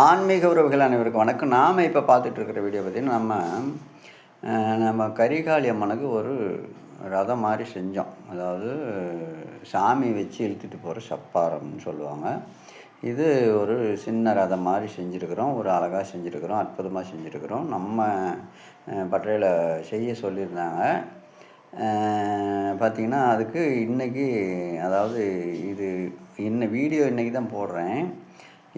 ஆன்மீக உறவுகள் அனைவருக்கும் வணக்கம். நாம் இப்போ பார்த்துட்ருக்கிற வீடியோ பார்த்திங்கன்னா நம்ம நம்ம கரிகாளி அம்மனுக்கு ஒரு ரதம் மாதிரி செஞ்சோம். அதாவது சாமி வச்சு இழுத்துட்டு போகிற சப்பாரம்னு சொல்லுவாங்க. இது ஒரு சின்ன ரதம் மாதிரி செஞ்சுருக்கிறோம். ஒரு அழகாக செஞ்சுருக்கிறோம். அற்புதமாக செஞ்சுருக்கிறோம். நம்ம பட்டறையில் செய்ய சொல்லியிருந்தாங்க. பார்த்திங்கன்னா அதுக்கு இன்றைக்கி அதாவது இது இன்ன வீடியோ இன்றைக்கி தான் போடுறேன்.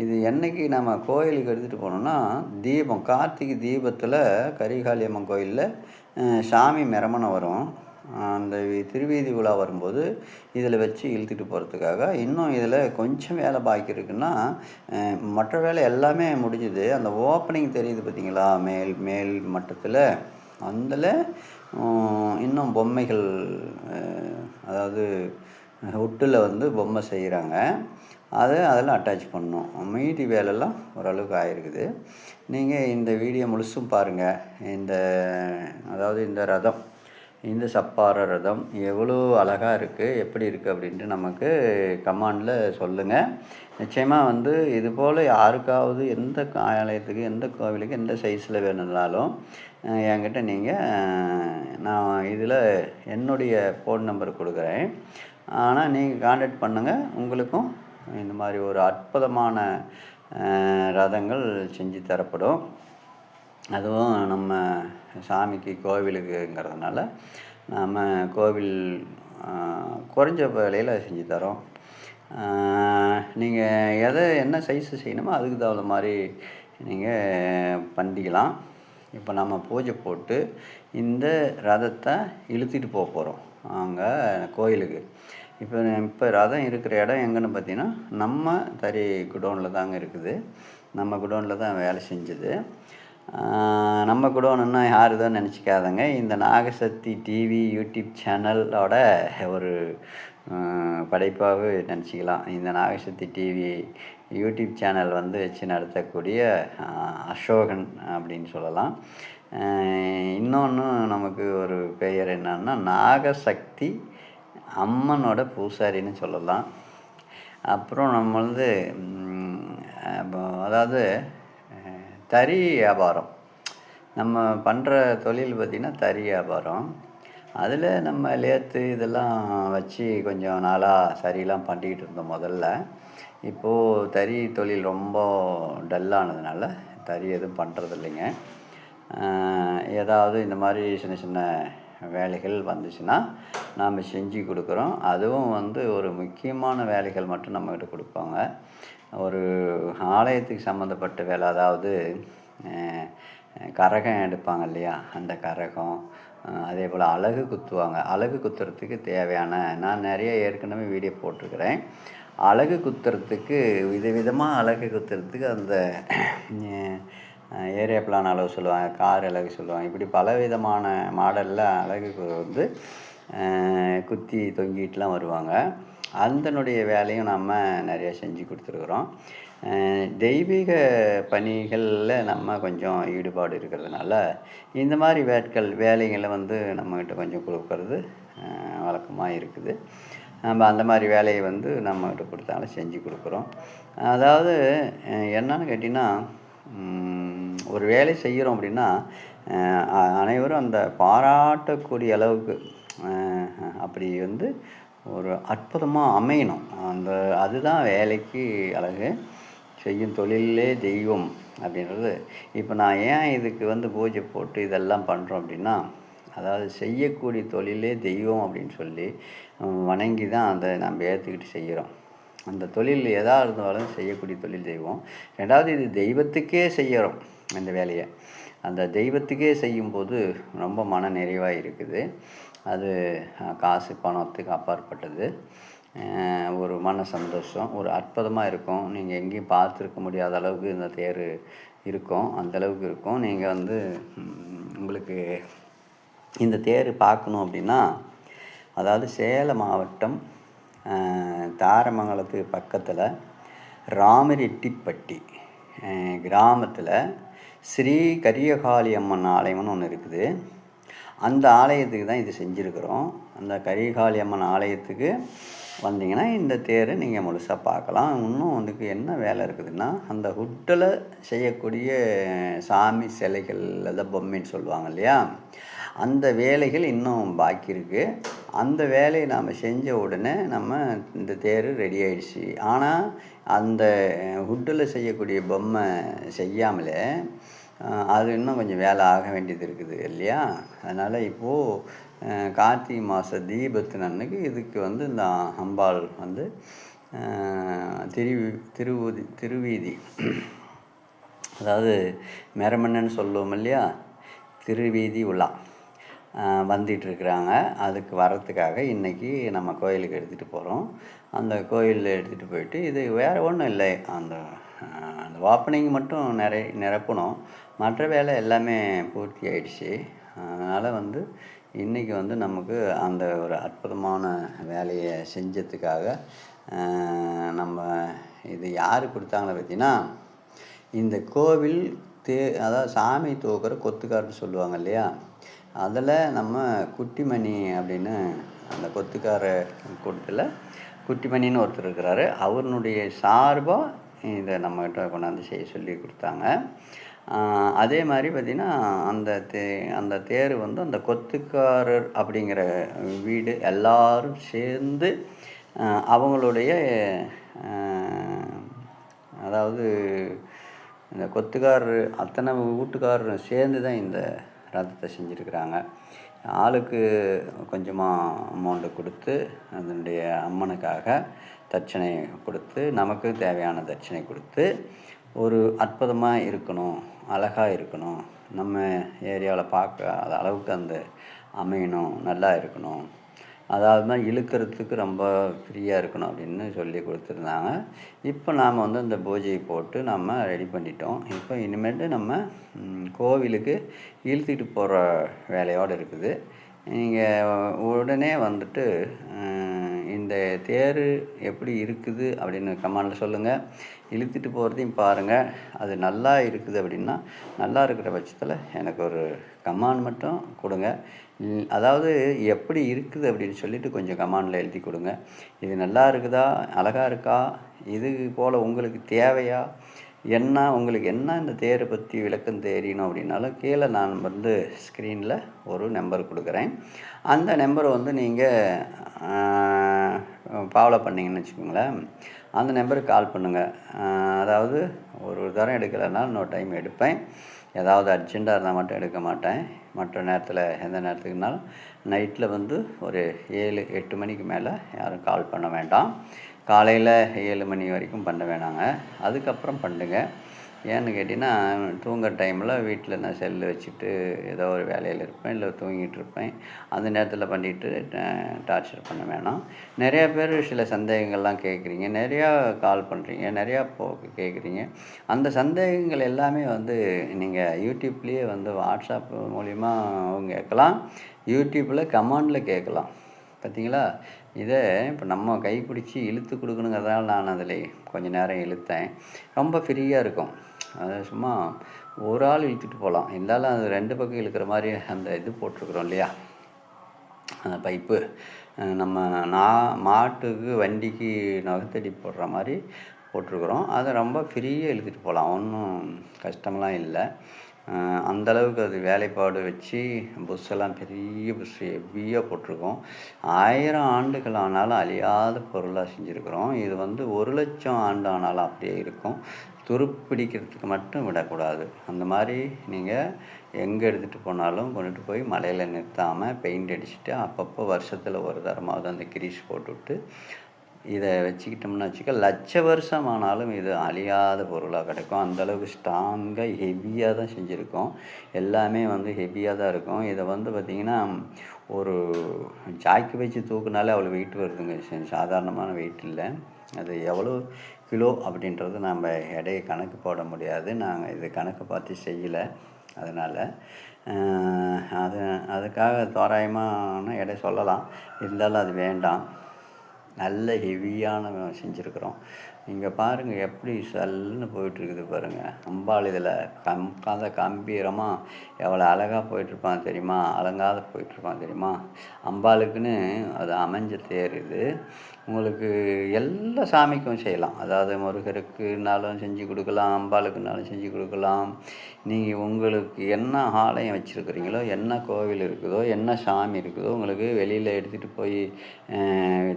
இது என்னைக்கு நம்ம கோயிலுக்கு எடுத்துகிட்டு போனோம்னா தீபம் கார்த்திகை தீபத்தில் கரிகாளியம்மன் கோயிலில் சாமி மெரமணம் வரும். அந்த திருவீதி விழா வரும்போது இதில் வச்சு இழுத்துட்டு போகிறதுக்காக இன்னும் இதில் கொஞ்சம் வேலை பாக்கி இருக்குன்னா மற்ற வேலை எல்லாமே முடிஞ்சுது. அந்த ஓப்பனிங் தெரியுது பார்த்தீங்களா மேல் மேல் மட்டத்தில். அதில் இன்னும் பொம்மைகள் அதாவது உட்டில் வந்து பொம்மை செய்கிறாங்க அதை அதில் அட்டாச் பண்ணணும். மீதி வேலைலாம் ஓரளவுக்கு ஆயிருக்குது. நீங்கள் இந்த வீடியோ முழுசும் பாருங்கள் இந்த அதாவது இந்த ரதம் இந்த சப்பார ரதம் எவ்வளோ அழகாக இருக்குது எப்படி இருக்குது அப்படின்ட்டு நமக்கு கமாண்டில் சொல்லுங்கள் நிச்சயமாக வந்து இது போல் யாருக்காவது எந்த ஆலயத்துக்கு எந்த கோவிலுக்கு எந்த சைஸில் வேணும்னாலும் என்கிட்ட நீங்கள் நான் இதில் என்னுடைய ஃபோன் நம்பர் கொடுக்குறேன். ஆனால் நீங்கள் காண்டாக்ட் பண்ணுங்கள் உங்களுக்கும் இந்த மாதிரி ஒரு அற்புதமான ரதங்கள் செஞ்சு தரப்படும். அதுவும் நம்ம சாமிக்கு கோவிலுக்குங்கிறதுனால நாம் கோவில் குறைஞ்ச விலையில் செஞ்சு தரோம். நீங்கள் எதை என்ன சைஸு செய்யணுமோ அதுக்கு தகுந்த மாதிரி நீங்கள் பண்ணிக்கலாம். இப்போ நம்ம பூஜை போட்டு இந்த ரதத்தை இழுத்துட்டு போக போகிறோம் அங்கே கோயிலுக்கு. இப்போ இப்போ ரதம் இருக்கிற இடம் எங்கன்னு பார்த்தீங்கன்னா நம்ம தறி குடோனில் தாங்க இருக்குது. நம்ம குடோனில் தான் வேலை செஞ்சது. நம்ம குடோனுன்னா யார் தான் நினச்சிக்காதங்க. இந்த நாகசக்தி டிவி யூடியூப் சேனலோட ஒரு படைப்பாகவே நினச்சிக்கலாம். இந்த நாகசக்தி டிவி யூடியூப் சேனல் வந்து வச்சு நடத்தக்கூடிய அசோகன் அப்படின்னு சொல்லலாம். இன்னொன்று நமக்கு ஒரு பெயர் என்னன்னா நாகசக்தி அம்மனோட பூசாரின்னு சொல்லலாம். அப்புறம் நம்ம வந்து அதாவது தறி வியாபாரம். நம்ம பண்ணுற தொழில் பார்த்திங்கன்னா தறி வியாபாரம். அதில் நம்ம லேத்து இதெல்லாம் வச்சு கொஞ்சம் நாளாக சரிலாம் பண்ணிக்கிட்டு இருந்தோம் முதல்ல. இப்போது தறி தொழில் ரொம்ப டல்லானதுனால தறி எதுவும் பண்ணுறதில்லைங்க ஏதாவது இந்த மாதிரி சின்ன சின்ன வேலைகள் வந்துச்சுன்னா நாம் செஞ்சு கொடுக்குறோம். அதுவும் வந்து ஒரு முக்கியமான வேலைகள் மட்டும் நம்மக்கிட்ட கொடுப்பாங்க. ஒரு ஆலயத்துக்கு சம்மந்தப்பட்ட வேலை அதாவது கரகம் எடுப்பாங்க இல்லையா? அந்த கரகம் அதே போல் அழகு குத்துவாங்க. அழகு குத்துறதுக்கு தேவையான நான் நிறைய ஏற்கனவே வீடியோ போட்டிருக்கிறேன். அழகு குத்துறதுக்கு விதவிதமாக அழகு குத்துறதுக்கு அந்த ஏரியா பிளான் அளவு சொல்லுவாங்க கார் அழகு சொல்லுவாங்க. இப்படி பலவிதமான மாடலில் அழகுக்கு வந்து குத்தி தொங்கிட்டுலாம் வருவாங்க. அதனுடைய வேலையும் நம்ம நிறைய செஞ்சு கொடுத்துருக்குறோம். தெய்வீக பணிகளில் நம்ம கொஞ்சம் ஈடுபாடு இருக்கிறதுனால இந்த மாதிரி வேட்கள் வேலைகளை வந்து நம்மக்கிட்ட கொஞ்சம் கொடுக்கறது வழக்கமாக இருக்குது. நம்ம அந்த மாதிரி வேலையை வந்து நம்மக்கிட்ட கொடுத்தாலும் செஞ்சு கொடுக்குறோம். அதாவது என்னன்னு கேட்டிங்கன்னா ஒரு வேலை செய்கிறோம் அப்படின்னா அனைவரும் அந்த பாராட்டக்கூடிய அளவுக்கு அப்படி வந்து ஒரு அற்புதமாக அமையணும். அந்த அதுதான் வேலைக்கு அழகு. செய்யும் தொழிலே தெய்வம் அப்படின்றது. இப்போ நான் ஏன் இதுக்கு வந்து பூஜை போட்டு இதெல்லாம் பண்ணுறோம் அப்படின்னா அதாவது செய்யக்கூடிய தொழிலே தெய்வம் அப்படின்னு சொல்லி வணங்கி தான் அதை நம்ம ஏற்றுக்கிட்டு செய்கிறோம். அந்த தொழில் எதாக இருந்தாலும் செய்யக்கூடிய தொழில் தெய்வம். ரெண்டாவது இது தெய்வத்துக்கே செய்கிறோம் இந்த வேலையை. அந்த தெய்வத்துக்கே செய்யும்போது ரொம்ப மன நிறைவாக இருக்குது. அது காசு பணத்துக்கு அப்பாற்பட்டது ஒரு மன சந்தோஷம் ஒரு அற்புதமாக இருக்கும். நீங்கள் எங்கேயும் பார்த்துருக்க முடியாத அளவுக்கு இந்த தேர் இருக்கும் அந்த அளவுக்கு இருக்கும். நீங்கள் வந்து உங்களுக்கு இந்த தேர் பார்க்கணும் அப்படின்னா அதாவது சேலம் மாவட்டம் தாரமங்கலத்துக்கு பக்கத்தில் ராமரெட்டிப்பட்டி கிராமத்தில் ஸ்ரீ கரியகாளி அம்மன் ஆலயம்னு ஒன்று இருக்குது. அந்த ஆலயத்துக்கு தான் இது செஞ்சுருக்குறோம். அந்த கரியகாளி அம்மன் ஆலயத்துக்கு வந்தீங்கன்னா இந்த தேரை நீங்கள் முழுசாக பார்க்கலாம். இன்னும் அதுக்கு என்ன வேலை இருக்குதுன்னா அந்த ஹுட்டில் செய்யக்கூடிய சாமி சிலைகள் அதை பொம்மைன்னு சொல்லுவாங்க இல்லையா? அந்த வேலைகள் இன்னும் பாக்கி இருக்குது அந்த வேலையை நாம் செஞ்ச உடனே நம்ம இந்த தேர் ரெடி ஆயிடுச்சு. ஆனால் அந்த ஹுட்டில் செய்யக்கூடிய பொம்மை செய்யாமலே அது இன்னும் கொஞ்சம் வேலை ஆக வேண்டியது இருக்குது இல்லையா? அதனால் இப்போது கார்த்திகை மாத தீபத்தின் அன்னைக்கு இதுக்கு வந்து இந்த அம்பாள் வந்து திரு திருவூதி திருவீதி அதாவது மெரமன்னன்னு சொல்லுவோம் இல்லையா? திருவீதி உலா. வந்துட்டுருக்குறாங்க அதுக்கு வரத்துக்காக இன்றைக்கி நம்ம கோயிலுக்கு எடுத்துகிட்டு போகிறோம் அந்த கோயிலில் எடுத்துகிட்டு போயிட்டு இது வேறு ஒன்றும் இல்லை. அந்த அந்த ஓப்பனிங் மட்டும் நிறை நிரப்பணும். மற்ற வேலை எல்லாமே பூர்த்தி ஆயிடுச்சு. அதனால் வந்து இன்றைக்கி வந்து நமக்கு அந்த ஒரு அற்புதமான வேலையை செஞ்சதுக்காக நம்ம இது யார் கொடுத்தாங்களே பார்த்தீங்கன்னா இந்த கோவில் தே அதாவது சாமி தூக்குற கொத்துக்காரன்னு சொல்லுவாங்க இல்லையா? அதில் நம்ம குட்டிமணி அப்படின்னு அந்த கொத்துக்கார கூட்டத்தில் குட்டிமணின்னு ஒருத்தர் இருக்கிறாரு. அவருடைய சார்பாக இதை நம்மகிட்ட கொண்டாந்து செய்ய சொல்லி கொடுத்தாங்க. அதே மாதிரி பார்த்திங்கன்னா அந்த தே அந்த தேர் வந்து அந்த கொத்துக்காரர் அப்படிங்கிற வீடு எல்லாரும் சேர்ந்து அவங்களுடைய அதாவது இந்த கொத்துக்காரர் அத்தனை வீட்டுக்காரரும் சேர்ந்து தான் இந்த ரதத்தை செஞ்சுருக்கிறாங்க. ஆளுக்கு கொஞ்சமாக அமௌண்ட்டு கொடுத்து அதனுடைய அம்மனுக்காக தட்சணை கொடுத்து நமக்கு தேவையான தட்சணை கொடுத்து ஒரு அற்புதமாக இருக்கணும் அழகாக இருக்கணும். நம்ம ஏரியாவில் பார்க்காத அளவுக்கு அந்த அமையணும் நல்லா இருக்கணும். அதாவது தான் இழுக்கிறதுக்கு ரொம்ப ஃப்ரீயாக இருக்கணும் அப்படின்னு சொல்லி கொடுத்துருந்தாங்க. இப்போ நாம் வந்து அந்த பூஜையை போட்டு நம்ம ரெடி பண்ணிட்டோம். இப்போ இனிமேட்டு நம்ம கோவிலுக்கு இழுத்துட்டு போகிற வேலையோடு இருக்குது. நீங்கள் உடனே வந்துட்டு இந்த தேர் எப்படி இருக்குது அப்படின்னு கமெண்டில் சொல்லுங்கள் இழுத்துட்டு போகிறதையும் பாருங்கள் அது நல்லா இருக்குது அப்படின்னா நல்லா இருக்கிற பட்சத்தில் எனக்கு ஒரு கமாண்ட் மட்டும் கொடுங்க. அதாவது எப்படி இருக்குது அப்படின்னு சொல்லிட்டு கொஞ்சம் கமாண்டில் எழுதி கொடுங்க. இது நல்லா இருக்குதா? அழகாக இருக்கா? இது போல் உங்களுக்கு தேவையா? என்ன உங்களுக்கு என்ன இந்த தேரை பற்றி விளக்கம் தெரியணும் அப்படின்னாலும் கீழே நான் வந்து ஸ்க்ரீனில் ஒரு நம்பர் கொடுக்குறேன். அந்த நம்பரை வந்து நீங்கள் ஃபாலோ பண்ணிங்கன்னு வச்சுக்கோங்களேன். அந்த நம்பருக்கு கால் பண்ணுங்கள் அதாவது ஒரு தரம் எடுக்கலைன்னா இன்னொரு டைம் எடுப்பேன். ஏதாவது அர்ஜெண்ட்டாக இருந்தால் மட்டும் எடுக்க மாட்டேன். மற்ற நேரத்தில் எந்த நேரத்துக்குனாலும் நைட்டில் வந்து ஒரு ஏழு எட்டு மணிக்கு மேலே யாரும் கால் பண்ண வேண்டாம். காலையில் ஏழு மணி வரைக்கும் பண்ண வேணாங்க. அதுக்கப்புறம் பண்ணுங்கள் ஏன்னு கேட்டிங்கன்னா தூங்குற டைமில் வீட்டில் நான் செல்லு வச்சுட்டு ஏதோ ஒரு வேலையில் இருப்பேன் இல்லை தூங்கிட்டு இருப்பேன். அந்த நேரத்தில் பண்ணிட்டு டார்ச்சர் பண்ண வேணாம். நிறையா பேர் சில சந்தேகங்கள்லாம் கேட்குறீங்க. நிறையா கால் பண்ணுறீங்க நிறையா போ கேட்குறீங்க. அந்த சந்தேகங்கள் எல்லாமே வந்து நீங்கள் யூடியூப்லேயே வந்து வாட்ஸ்அப் மூலிமா அவங்க கேட்கலாம். யூடியூப்பில் கமாண்டில் கேட்கலாம். பார்த்தீங்களா? இதை இப்போ நம்ம கைப்பிடிச்சி இழுத்து கொடுக்கணுங்கிறதால நான் அதில் கொஞ்சம் நேரம் இழுத்தேன். ரொம்ப ஃப்ரீயாக இருக்கும். அது சும்மா ஒரு ஆள் இழுத்துட்டு போகலாம். இருந்தாலும் அது ரெண்டு பக்கம் இழுக்கிற மாதிரி அந்த இது போட்டிருக்குறோம் இல்லையா? அந்த பைப்பு. நம்ம நா மாட்டுக்கு வண்டிக்கு நகத்தடி போடுற மாதிரி போட்டிருக்குறோம். அதை ரொம்ப ஃப்ரீயாக இழுத்துட்டு போகலாம். ஒன்றும் கஷ்டம்லாம் இல்லை. அந்தளவுக்கு அந்த அளவுக்கு அது வேலைப்பாடு வச்சு புஷ்ஷெல்லாம் பெரிய புஷ் ஹெவியாக போட்டிருக்கோம். ஆயிரம் ஆண்டுகள் ஆனாலும் அழியாத பொருளாக செஞ்சுருக்குறோம். இது வந்து ஒரு லட்சம் ஆண்டு ஆனாலும் அப்படியே இருக்கும். துருப்பிடிக்கிறதுக்கு மட்டும் விடக்கூடாது. அந்த மாதிரி நீங்கள் எங்கே எடுத்துகிட்டு போனாலும் கொண்டுட்டு போய் மலையில் நிறுத்தாமல் பெயிண்ட் அடிச்சுட்டு அப்பப்போ வருஷத்தில் ஒரு தரமாவது அந்த கிரீஸ் போட்டுவிட்டு இதை வச்சுக்கிட்டோம்னு வச்சுக்க லட்ச வருஷம் ஆனாலும் இது அழியாத பொருளாக கிடைக்கும். அந்தளவுக்கு ஸ்ட்ராங்காக ஹெவியாக தான் செஞ்சுருக்கோம். எல்லாமே வந்து ஹெவியாக தான் இருக்கும். இதை வந்து பார்த்திங்கன்னா ஒரு ஜாக்கி வச்சு தூக்குனாலே அவ்வளோ வெயிட் வருதுங்க. சா- சாதாரணமான வெயிட் இல்லை. அது எவ்வளோ கிலோ அப்படின்றது நம்ம எடையை கணக்கு போட முடியாது. நாங்கள் இது கணக்கு பார்த்து செய்யலை. அதனால் அது அதுக்காக தோராயமான எடை சொல்லலாம். இருந்தாலும் அது வேண்டாம். நல்ல ஹெவியான செஞ்சுருக்குறோம். இங்கே பாருங்கள் எப்படி சல்லுன்னு போயிட்டுருக்குது பாருங்கள் அம்பாள் இதில் கம் கம்பீரமாக எவ்வளோ அழகாக போயிட்டுருப்பான் தெரியுமா? அலங்காத போயிட்டுருப்பான் தெரியுமா? அம்பாளுக்குன்னு அது அமைஞ்ச தேர் இது. உங்களுக்கு எல்லா சாமிக்கும் செய்யலாம். அதாவது முருகருக்குனாலும் செஞ்சு கொடுக்கலாம் அம்பாளுக்குனாலும் செஞ்சு கொடுக்கலாம். நீங்கள் உங்களுக்கு என்ன ஆலயம் வச்சுருக்குறீங்களோ என்ன கோவில் இருக்குதோ என்ன சாமி இருக்குதோ உங்களுக்கு வெளியில் எடுத்துகிட்டு போய்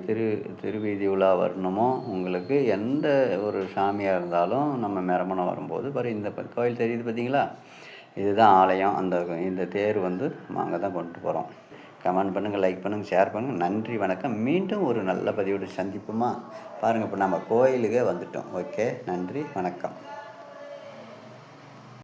திரு திருவீதி உலா வரணுமோ உங்களுக்கு எந்த ஒரு சாமியாக இருந்தாலும் நம்ம மெரமணம் வரும்போது பாரு இந்த கோவில் தெரியுது பார்த்தீங்களா இதுதான் ஆலயம். அந்த இந்த தேர் வந்து நாங்கள் தான் கொண்டு போகிறோம் கமெண்ட் பண்ணுங்கள் லைக் பண்ணுங்கள் ஷேர் பண்ணுங்கள் நன்றி வணக்கம். மீண்டும் ஒரு நல்ல பதிவோடு சந்திப்போமா? பாருங்கள் இப்போ நம்ம கோயிலுக்கே வந்துட்டோம். ஓகே நன்றி வணக்கம்.